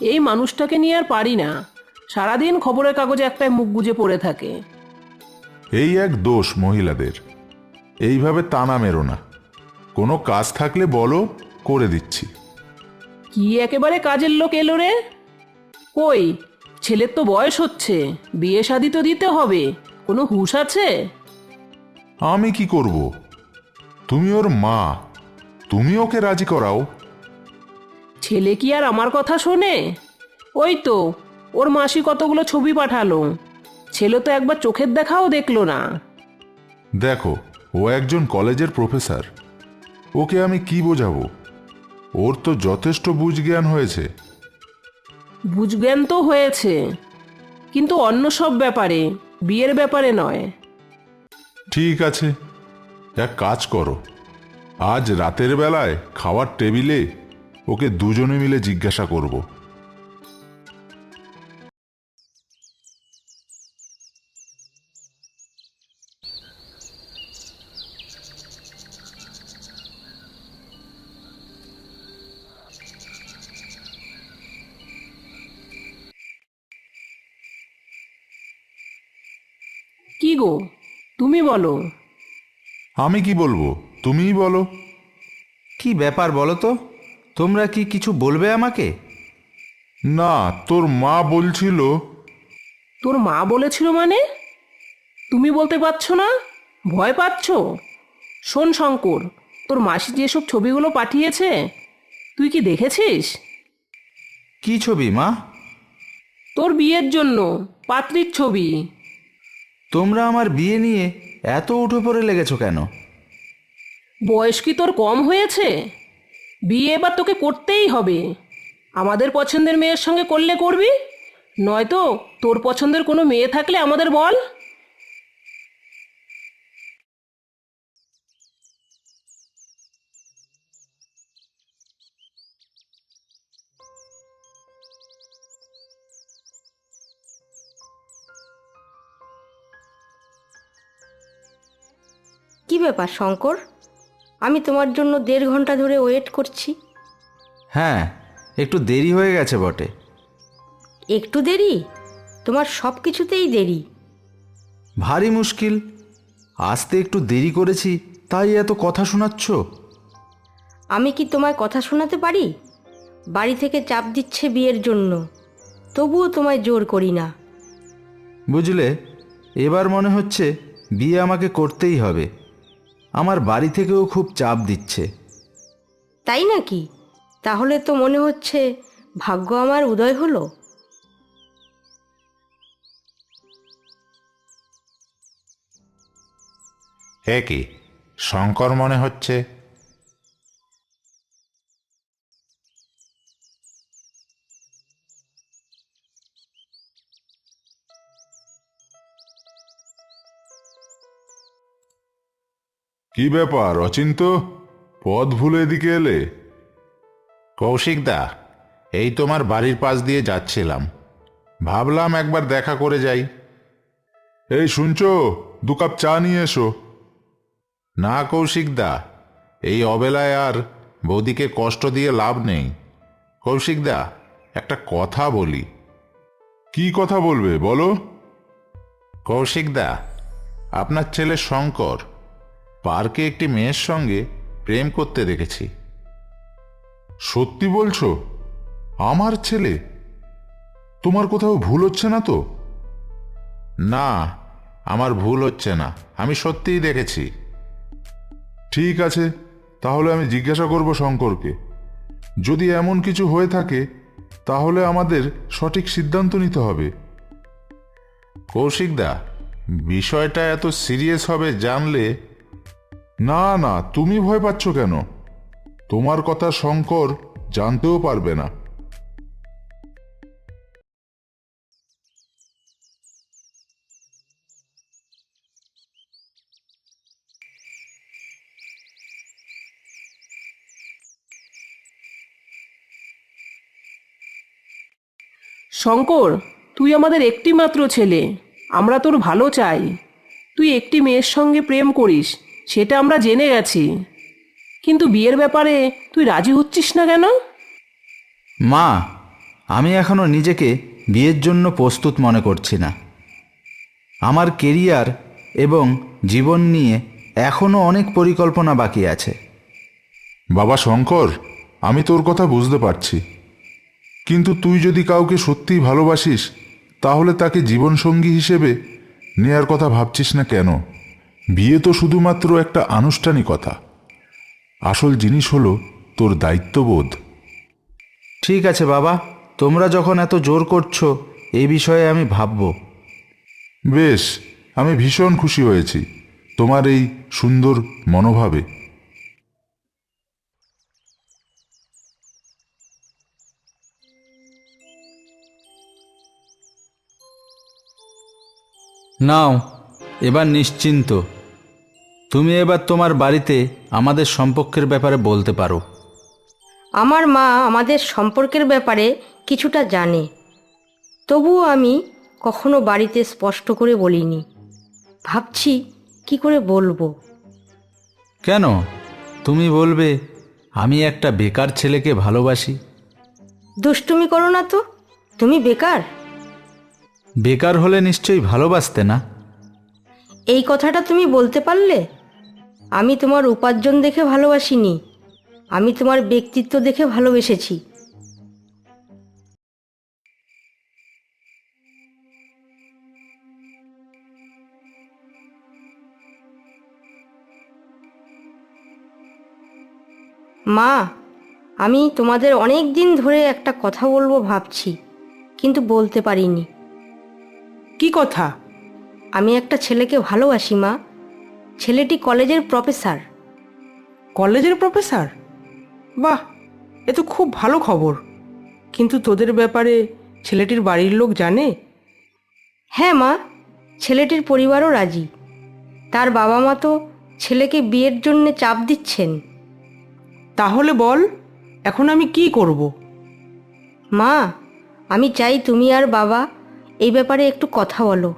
এই মানুষটাকে নিয়ে আর পারি না। সারাদিন খবরের কাগজে একটাই মুখ গুজে পড়ে থাকে। এই এক দোষ মহিলাদের। এইভাবে টানা মেরো না। কোনো কাজ থাকলে বলো করে দিচ্ছি। কি একেবারে কাজের লোক এলো রে? কই ছেলের তো বয়স হচ্ছে বিয়ে শাদি তো দিতে হবে কোনো হুঁশ আছে? আমি কি করব? তুমি ওর মা। তুমি ওকে রাজি করাও। ছেলে কি আর আমার কথা শোনে? ওই তো ওর মাসি কতগুলো ছবি পাঠালো। ছেলে তো একবার চোখের দেখাও দেখল না। দেখো ও একজন কলেজের প্রফেসর। ওকে আমি কি বোঝাবো? ওর তো যথেষ্ট বুঝ জ্ঞান হয়েছে। বুঝজ্ঞান তো হয়েছে কিন্তু অন্য সব ব্যাপারে বিয়ের ব্যাপারে নয়। ঠিক আছে। এক কাজ করো। আজ রাতের বেলায় খাওয়ার টেবিলে ওকে দুজনে মিলে জিজ্ঞাসা করব। কি গো? তুমি বলো। আমি কি বলব? তুমিই বলো। কি ব্যাপার বলো তো? তোমরা কি কিছু বলবে আমাকে? না তোর মা বলছিল। তোর মা বলেছিল মানে? তুমি বলতে পারছ না? ভয় পাচ্ছ? শোন শঙ্কর তোর মাসি যেসব ছবিগুলো পাঠিয়েছে তুই কি দেখেছিস? কি ছবি মা? তোর বিয়ের জন্য পাত্রীর ছবি। তোমরা আমার বিয়ে নিয়ে এত উঠে পড়ে লেগেছ কেন? বয়স কি তোর কম হয়েছে? বিয়ে এবার তোকে করতেই হবে। আমাদের পছন্দের মেয়ের সঙ্গে করলে করবি? নয়তো তোর পছন্দের কোনো মেয়ে থাকলে আমাদের বল। ব্যাপার শঙ্কর? আমি তোমার জন্য দেড় ঘণ্টা ধরে ওয়েট করছি। হ্যাঁ একটু দেরি হয়ে গেছে বটে। একটু দেরি? তোমার সব কিছুতেই দেরি। ভারী মুশকিল। আসতে একটু দেরি করেছি তাই এত কথা শোনাচ্ছ? আমি কি তোমায় কথা শোনাতে পারি? বাড়ি থেকে চাপ দিচ্ছে বিয়ের জন্য। তবুও তোমায় জোর করি না। বুঝলে? এবার মনে হচ্ছে বিয়ে আমাকে করতেই হবে। আমার বাড়ি থেকেও খুব চাপ দিচ্ছে। তাই নাকি? তাহলে তো মনে হচ্ছে ভাগ্য আমার উদয় হলো। হে কি? শঙ্কর মনে হচ্ছে? কি ব্যাপার অচিন্ত পথ ভুলে এদিকে এলে। কৌশিকদা এই তোমার বাড়ির পাশ দিয়ে যাচ্ছিলাম। ভাবলাম একবার দেখা করে যাই। এই শুনছো দু কাপ চা নিয়ে এসো। না কৌশিকদা এই অবেলায় আর বৌদিকে কষ্ট দিয়ে লাভ নেই। কৌশিকদা একটা কথা বলি। কি কথা বলবে বলো। কৌশিকদা আপনার ছেলে শঙ্কর পার্কে একটি মেয়ের সঙ্গে প্রেম করতে দেখেছি। সত্যি বলছো? আমার ছেলে? তোমার কোথাও ভুল হচ্ছে না তো? না, আমার ভুল হচ্ছে না। আমি সত্যিই দেখেছি। ঠিক আছে, তাহলে আমি জিজ্ঞাসা করব শঙ্করকে। যদি এমন কিছু হয়ে থাকে, তাহলে আমাদের সঠিক সিদ্ধান্ত নিতে হবে। কৌশিকদা, বিষয়টা এত সিরিয়াস হবে জানলে না না, তুমি ভয় পাচ্ছ কেন? তোমার কথা শঙ্কর জানতেও পারবে না। শঙ্কর, তুই আমাদের একটি মাত্র ছেলে। আমরা তোর ভালো চাই। তুই একটি মেয়ের সঙ্গে প্রেম করিস। সেটা আমরা জেনে গেছি। কিন্তু বিয়ের ব্যাপারে তুই রাজি হচ্ছিস না কেন? মা আমি এখনও নিজেকে বিয়ের জন্য প্রস্তুত মনে করছি না। আমার কেরিয়ার এবং জীবন নিয়ে এখনও অনেক পরিকল্পনা বাকি আছে। বাবা শঙ্কর আমি তোর কথা বুঝতে পারছি। কিন্তু তুই যদি কাউকে সত্যিই ভালোবাসিস তাহলে তাকে জীবনসঙ্গী হিসেবে নেয়ার কথা ভাবছিস না কেন? বিয়ে তো শুধুমাত্র একটা আনুষ্ঠানিকতা। আসল জিনিস হলো তোর দায়িত্ববোধ। ঠিক আছে বাবা তোমরা যখন এত জোর করছ এই বিষয়ে আমি ভাববো। বেশ আমি ভীষণ খুশি হয়েছি তোমার এই সুন্দর মনোভাবে। নাও এবার নিশ্চিন্ত। তুমি এবার তোমার বাড়িতে আমাদের সম্পর্কের ব্যাপারে বলতে পারো। আমার মা আমাদের সম্পর্কের ব্যাপারে কিছুটা জানে। তবুও আমি কখনো বাড়িতে স্পষ্ট করে বলিনি। ভাবছি কি করে বলব? কেন? তুমি বলবে আমি একটা বেকার ছেলেকে ভালোবাসি। দুষ্টুমি করো না তো তুমি বেকার? বেকার হলে নিশ্চয়ই ভালোবাসতে না? এই কথাটা তুমি বলতে পারলে? আমি তোমার উপার্জন দেখে ভালোবাসিনি। আমি তোমার ব্যক্তিত্ব দেখে ভালোবেসেছি। মা আমি তোমাদের অনেক দিন ধরে একটা কথা বলব ভাবছি কিন্তু বলতে পারিনি। কি কথা? আমি একটা ছেলেকে ভালোবাসি মা। ছেলেটি কলেজের প্রফেসর। কলেজের প্রফেসর? বাহ এ তো খুব ভালো খবর। কিন্তু তোদের ব্যাপারে ছেলেটির বাড়ির লোক জানে? হ্যাঁ মা ছেলেটির পরিবারও রাজি। তার বাবা মা তো ছেলেকে বিয়ের জন্য চাপ দিচ্ছেন। তাহলে বল এখন আমি কি করব। মা আমি চাই তুমি আর বাবা এই ব্যাপারে একটু কথা বলো।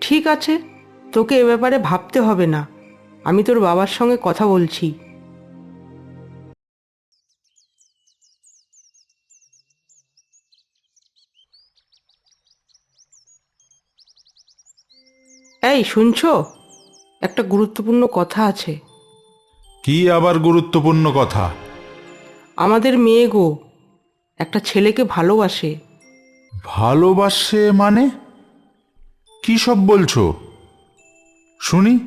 ঠিক আছে। তোকে এ ব্যাপারে ভাবতে হবে না। আমি তোর বাবার সঙ্গে কথা বলছি। এই শুনছো? একটা গুরুত্বপূর্ণ কথা আছে। কি আবার গুরুত্বপূর্ণ কথা? আমাদের মেয়ে গো একটা ছেলেকে ভালোবাসে। ভালোবাসে মানে? কি সব বলছো? শুনি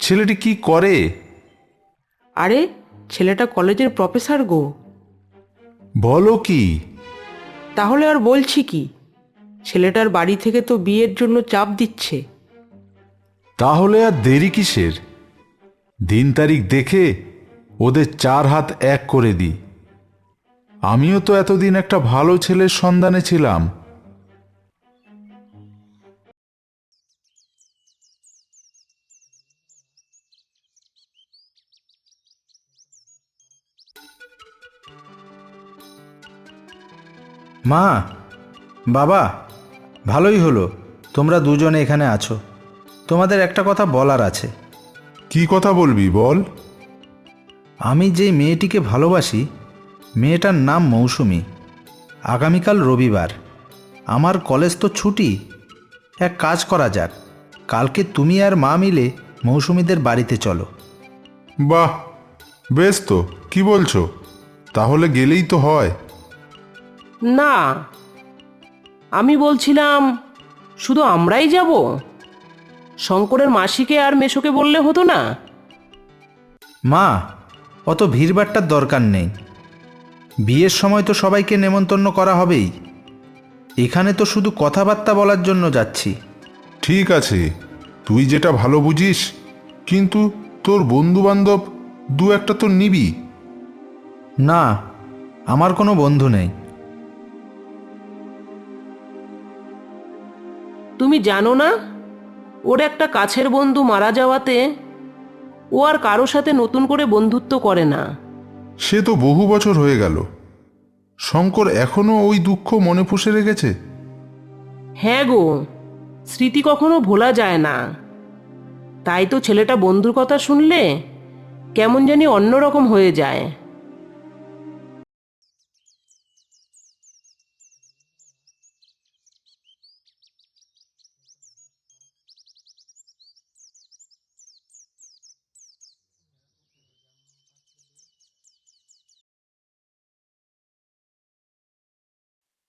ছেলেটি কি করে? আরে ছেলেটা কলেজের প্রফেসর গো। বলো কি? তাহলে আর বলছি কি? ছেলেটার বাড়ি থেকে তো বিয়ের জন্য চাপ দিচ্ছে। তাহলে আর দেরি কিসের? দিন তারিখ দেখে ওদের চার হাত এক করে দিই। আমিও তো এতদিন একটা ভালো ছেলের সন্ধানে ছিলাম। মা বাবা ভালোই হলো। তোমরা দুজনে এখানে আছো। তোমাদের একটা কথা বলার আছে। কি কথা বলবি বল। আমি যেই মেয়েটিকে ভালোবাসি মেয়েটার নাম মৌসুমি। আগামীকাল রবিবার। আমার কলেজ তো ছুটি। এক কাজ করা যাক। কালকে তুমি আর মা মিলে মৌসুমিদের বাড়িতে চলো। বাহ বেশ তো। কি বলছো? তাহলে গেলেই তো হয়। না আমি বলছিলাম শুধু আমরাই যাব? শঙ্করের মাসিকে আর মেশোকে বললে হতো না? মা অত ভিড়ভাট্টার দরকার নেই। বিয়ের সময় তো সবাইকে নেমন্তন্ন করা হবেই। এখানে তো শুধু কথাবার্তা বলার জন্য যাচ্ছি। ঠিক আছে তুই যেটা ভালো বুঝিস কিন্তু তোর বন্ধু বান্ধব দু একটা তো নিবি। না আমার কোনো বন্ধু নেই। তুমি জানো না? ওর একটা কাছের বন্ধু মারা যাওয়াতে ও আর কারও সাথে নতুন করে বন্ধুত্ব করে না। সে তো বহু বছর হয়ে গেল। শঙ্কর এখনও ওই দুঃখ মনে পুষে রেখেছে? হ্যাঁ গো স্মৃতি কখনো ভোলা যায় না। তাই তো ছেলেটা বন্ধুর কথা শুনলে কেমন জানি অন্যরকম হয়ে যায়।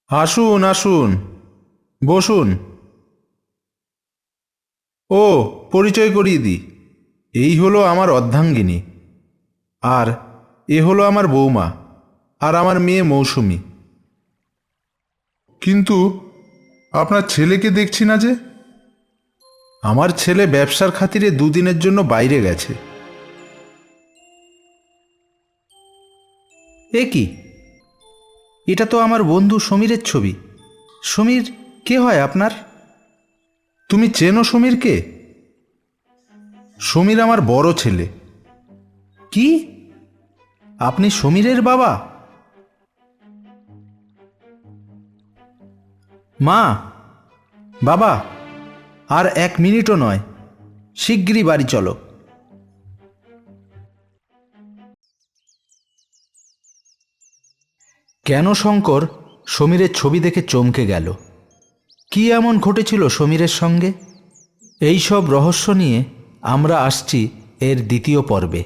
আসুন আসুন বসুন। ও, পরিচয় করিয়ে দিই এই হলো আমার অর্ধাঙ্গিনী। আর এ হলো আমার বৌমা। আর আমার মেয়ে মৌসুমি। কিন্তু আপনার ছেলেকে দেখছি না যে? আমার ছেলে ব্যবসার খাতিরে দুদিনের জন্য বাইরে গেছে। এ কি? এটা তো আমার বন্ধু সমীরের ছবি। সমীর, কে হয় আপনার? তুমি চেনো সমীরকে? সমীর আমার বড় ছেলে। কি? আপনি সমীরের বাবা? মা, বাবা, আর এক মিনিটও নয়। শিগগিরই বাড়ি চলো। কেন শঙ্কর সমীরের ছবি দেখে চমকে গেল? কি এমন ঘটেছিল সমীরের সঙ্গে? এই সব রহস্য নিয়ে আমরা আসছি এর দ্বিতীয় পর্বে।